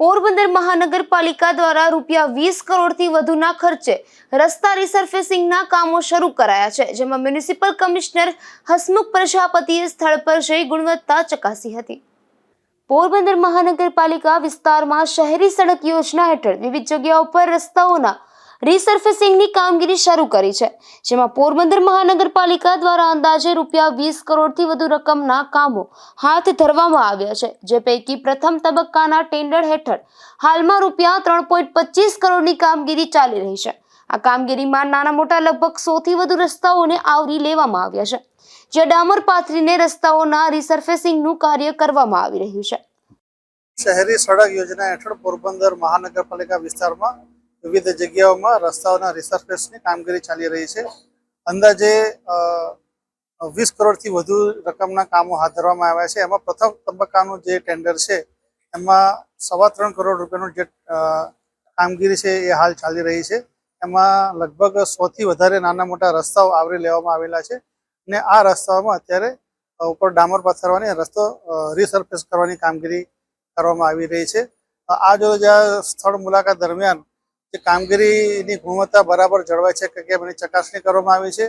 પોરબંદર મહાનગરપાલિકા દ્વારા રૂપિયા વીસ કરોડથી વધુના ખર્ચે રસ્તા રિસર્ફેસિંગના કામો શરૂ કરાયા છે, જેમાં મ્યુનિસિપલ કમિશનર હસમુખ પ્રજાપતિએ સ્થળ પર જઈ ગુણવત્તા ચકાસી હતી. પોરબંદર મહાનગરપાલિકા વિસ્તારમાં શહેરી સડક યોજના હેઠળ વિવિધ જગ્યાઓ પર રસ્તાઓના રિસર્ફેસિંગની કામગીરી શરૂ કરી છે, જેમાં પોરબંદર મહાનગરપાલિકા દ્વારા અંદાજે રૂપિયા વીસ કરોડથી વધુ રકમના કામો હાથ ધરવામાં આવ્યા છે, જે પૈકી પ્રથમ તબક્કાના ટેન્ડર હેઠળ હાલમાં રૂપિયા ત્રણ પોઈન્ટ પચીસ કરોડની કામગીરી ચાલી રહી છે. આ કામગીરીમાં નાના મોટા લગભગ સોથી વધુ રસ્તાઓને આવરી લેવામાં આવ્યા છે, જે ડામર પાથરીને રસ્તાઓના રિસર્ફેસિંગનું કાર્ય કરવામાં આવી રહ્યું છે. શહેરી સડક યોજના હેઠળ પોરબંદર મહાનગરપાલિકા વિસ્તારમાં વિવિધ જગ્યાઓમાં રસ્તાઓના રિસર્ફેસની કામગીરી ચાલી રહી છે. અંદાજે વીસ કરોડથી વધુ રકમના કામો હાથ ધરવામાં આવ્યા છે. એમાં પ્રથમ તબક્કાનું જે ટેન્ડર છે, એમાં સવા ત્રણ કરોડ રૂપિયાનું જે કામગીરી છે એ હાલ ચાલી રહી છે. એમાં લગભગ સોથી વધારે નાના મોટા રસ્તાઓ આવરી લેવામાં આવેલા છે ને આ રસ્તાઓમાં અત્યારે ઉપર ડામર પથારવાની રસ્તો રિસર્ફેસ કરવાની કામગીરી કરવામાં આવી રહી છે. આ જો સ્થળ મુલાકાત દરમિયાન જે કામગીરીની ગુણવત્તા બરાબર જળવાય છે કે કેમ એની ચકાસણી કરવામાં આવી છે.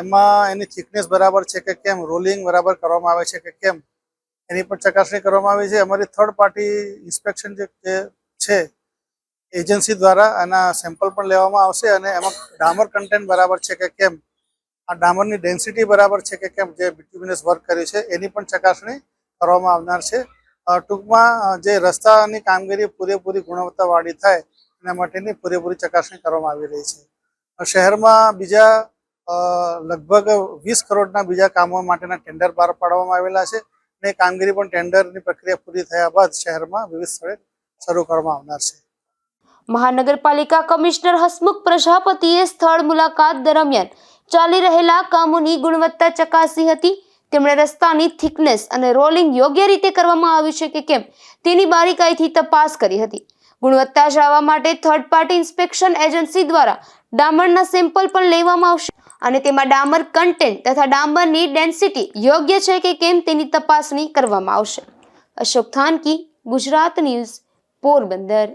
એમાં એની થિકનેસ બરાબર છે કે કેમ, રોલિંગ બરાબર કરવામાં આવે છે કે કેમ, એની પણ ચકાસણી કરવામાં આવી છે. અમારી થર્ડ પાર્ટી ઇન્સ્પેક્શન જે છે એજન્સી દ્વારા એના સેમ્પલ પણ લેવામાં આવશે અને એમાં ડામર કન્ટેન્ટ બરાબર છે કે કેમ, આ ડામરની ડેન્સિટી બરાબર છે કે કેમ જે બિટ્યુમિનસ વર્ક કર્યું છે, એની પણ ચકાસણી કરવામાં આવનાર છે. ટૂંકમાં જે રસ્તાની કામગીરી પૂરેપૂરી ગુણવત્તાવાળી થાય એના માટેની પૂરેપૂરી ચકાસણી કરવામાં આવી રહી છે. શહેરમાં બીજા લગભગ વીસ કરોડના બીજા કામો માટેના ટેન્ડર બહાર પાડવામાં આવેલા છે અને કામગીરી પણ ટેન્ડરની પ્રક્રિયા પૂરી થયા બાદ શહેરમાં વિવિધ સ્થળે શરૂ કરવામાં આવનાર છે. મહાનગરપાલિકા કમિશનર હસમુખ પ્રજાપતિએ સ્થળ મુલાકાત દરમિયાન ચાલી રહેલા કામોની ગુણવત્તા ચકાસી હતી. તેમણે રસ્તાની થિકનેસ અને રોલિંગ યોગ્ય રીતે કરવામાં આવ્યું છે કે કેમ તેની બારીકાઈથી તપાસ કરી હતી. ગુણવત્તા જાળવવા માટે થર્ડ પાર્ટી ઇન્સ્પેક્શન એજન્સી દ્વારા ડામરના સેમ્પલ પણ લેવામાં આવશે. અને તેમાં ડામર કન્ટેન્ટ તથા ડામરની ડેન્સિટી યોગ્ય છે કે કેમ તેની તપાસણી કરવામાં આવશે. અશોક થાનકી, ગુજરાત ન્યૂઝ, પોરબંદર.